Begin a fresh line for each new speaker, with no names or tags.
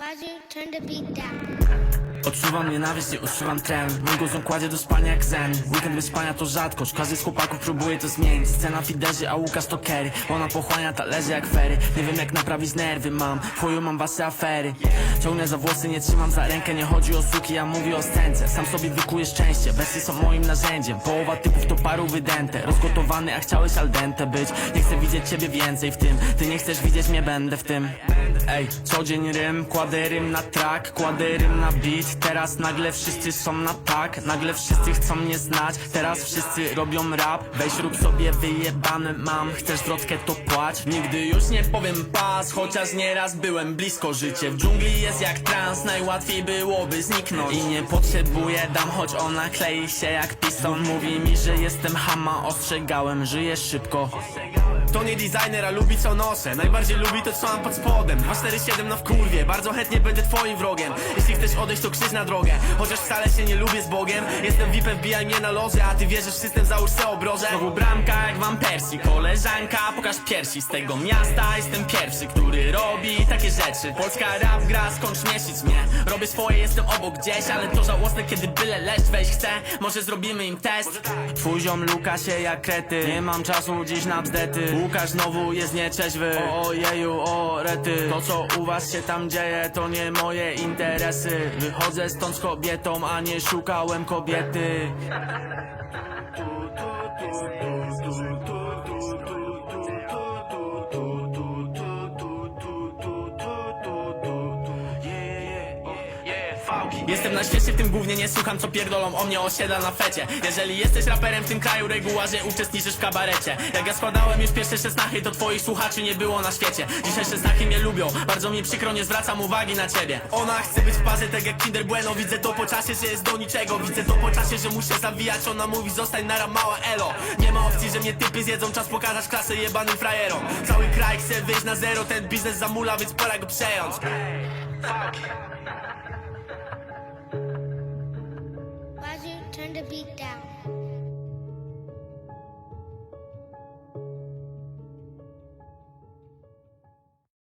Why'd you turn the beat down?
Odczuwam nienawiść, nie odczuwam tren Mój guzon kładzie do spania jak zen. Weekend bez spania to rzadkość. Każdy z chłopaków próbuje to zmienić. Scena fiderzy, a Łukasz to Kerry. Ona pochłania talerze jak fery Nie wiem jak naprawić nerwy mam. W chuju mam wasze afery. Ciągnę za włosy, nie trzymam za rękę. Nie chodzi o suki, ja mówię o stęce Sam sobie wykuję szczęście. Wersy są moim narzędziem. Połowa typów to paru wydęte. Rozgotowany, a chciałeś al dente być. Nie chcę widzieć ciebie więcej w tym. Ty nie chcesz widzieć mnie, będę w tym. Ej, co dzień rym, kładę rym na track Kładę rym na beat Teraz nagle wszyscy są na tak Nagle wszyscy chcą mnie znać. Teraz wszyscy robią rap Weź rób sobie wyjebane mam. Chcesz zwrotkę to płać. Nigdy już nie powiem pas Chociaż nieraz byłem blisko Życie. W dżungli jest jak trans Najłatwiej byłoby zniknąć. I nie potrzebuję dam Choć ona klei się jak piston. Mówi mi, że jestem hama Ostrzegałem, żyjesz szybko
To nie designer, a lubi co noszę. Najbardziej lubi to co mam pod spodem. 247 na wkurwie, bardzo chętnie będę twoim wrogiem. Jeśli chcesz odejść to krzyż na drogę. Chociaż wcale się nie lubię z Bogiem. Jestem VIP-em, wbijaj mnie na loże A ty wierzysz w system, załóż se obroże.
Znowu bramka jak wam Persji Koleżanka, pokaż piersi Z tego miasta. Jestem pierwszy, który robi takie rzeczy. Polska rap gra, skąd śmieszyć mnie? Robię swoje, jestem obok gdzieś Ale to żałosne, kiedy byle leszcz wejść chce. Może zrobimy im test. Twój ziom luka się jak krety. Nie mam czasu dziś na bzdety Łukasz znowu jest nieczeźwy. Ojeju, o rety. To co u was się tam dzieje To nie moje interesy. Wychodzę stąd z kobietą A nie szukałem kobiety Jestem na świecie w tym głównie nie słucham co pierdolą o mnie osiedla na fecie. Jeżeli jesteś raperem w tym kraju reguła, że uczestniczysz w kabarecie. Jak ja składałem już pierwsze szesnachy to twoich słuchaczy nie było na świecie. Dzisiaj szesnachy mnie lubią, bardzo mi przykro nie zwracam uwagi na ciebie.
Ona chce być w parze tak jak Kinder Bueno. Widzę to po czasie, że jest do niczego. Widzę to po czasie, że muszę zawijać. Ona mówi zostań nara mała elo. Nie ma opcji, że mnie typy zjedzą. Czas pokazać klasę jebanym frajerom. Cały kraj chce wyjść na zero Ten biznes zamula, więc pora go przejąć
turn the beat down.